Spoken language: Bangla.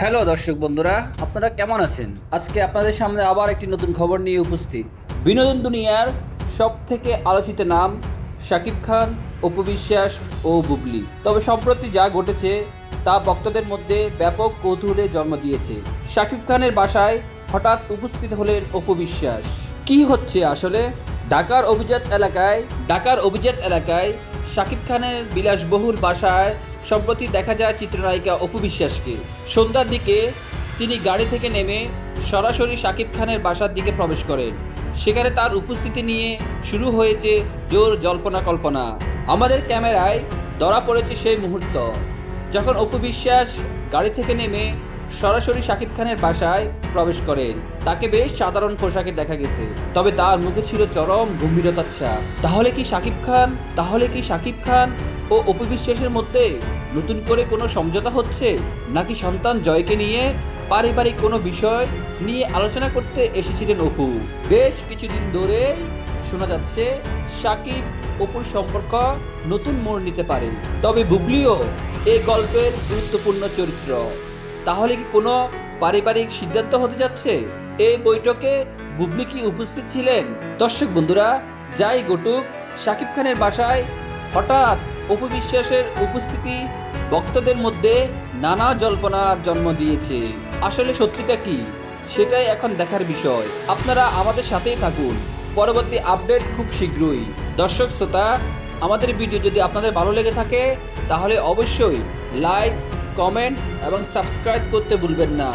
হ্যালো দর্শক বন্ধুরা, আপনারা কেমন আছেন? আজকে আপনাদের সামনে আবার একটি নতুন খবর নিয়ে উপস্থিত। বিনোদন দুনিয়ার সব থেকে আলোচিত নাম শাকিব খান, অপু বিশ্বাস ও বুবলি। তবে সম্প্রতি যা ঘটেছে, তা ভক্তদের মধ্যে ব্যাপক কৌতূহলের জন্ম দিয়েছে। শাকিব খানের বাসায় হঠাৎ উপস্থিত হলেন অপু বিশ্বাস। কি হচ্ছে আসলে? ঢাকার অভিজাত এলাকায়, ঢাকার অভিজাত এলাকায় শাকিব খানের বিলাসবহুল বাসায় সম্প্রতি দেখা যায় চিত্রনায়িকা অপু বিশ্বাসকে। সন্ধ্যার দিকে তিনি গাড়ি থেকে নেমে সরাসরি শাকিব খানের বাসার দিকে প্রবেশ করেন। সেখানে তার উপস্থিতি নিয়ে শুরু হয়েছে জোর জল্পনা কল্পনা। আমাদের ক্যামেরায় ধরা পড়েছে সেই মুহূর্ত, যখন অপু বিশ্বাস গাড়ি থেকে নেমে সরাসরি শাকিব খানের বাসায় প্রবেশ করেন তাকে বেশ সাধারণ পোশাকে দেখা গেছে। তবে তার মুখে ছিল চরম গম্ভীরতার ছাপ। তাহলে কি শাকিব খান? তাহলে কি শাকিব খান? ও অপু বিশ্বাসের মধ্যে নতুন করে কোনো সমঝোতা হচ্ছে? নাকি সন্তান জয়কে নিয়ে পারিবারিক কোনো বিষয় নিয়ে আলোচনা করতে এসেছিলেন অপু? বেশ কিছুদিন ধরেই শোনা যাচ্ছে সাকিব অপুর সম্পর্ক নতুন মোড় নিতে পারে তবে বুবলিও এই গল্পের গুরুত্বপূর্ণ চরিত্র। তাহলে কি কোনো পারিবারিক সিদ্ধান্ত হতে যাচ্ছে? এই বৈঠকে বুবলি কি উপস্থিত ছিলেন? দর্শক বন্ধুরা, যাই ঘটুক, শাকিব খানের বাসায় হঠাৎ অপু বিশ্বাসের উপস্থিতি ভক্তদের মধ্যে নানা জল্পনার জন্ম দিয়েছে। আসলে সত্যিটা কি? সেটাই এখন দেখার বিষয়। আপনারা আমাদের সাথেই থাকুন। পরবর্তী আপডেট খুব শীঘ্রই। দর্শক, শ্রোতা, আমাদের ভিডিও যদি আপনাদের ভালো লেগে থাকে, তাহলে অবশ্যই লাইক কমেন্ট এবং সাবস্ক্রাইব করতে ভুলবেন না।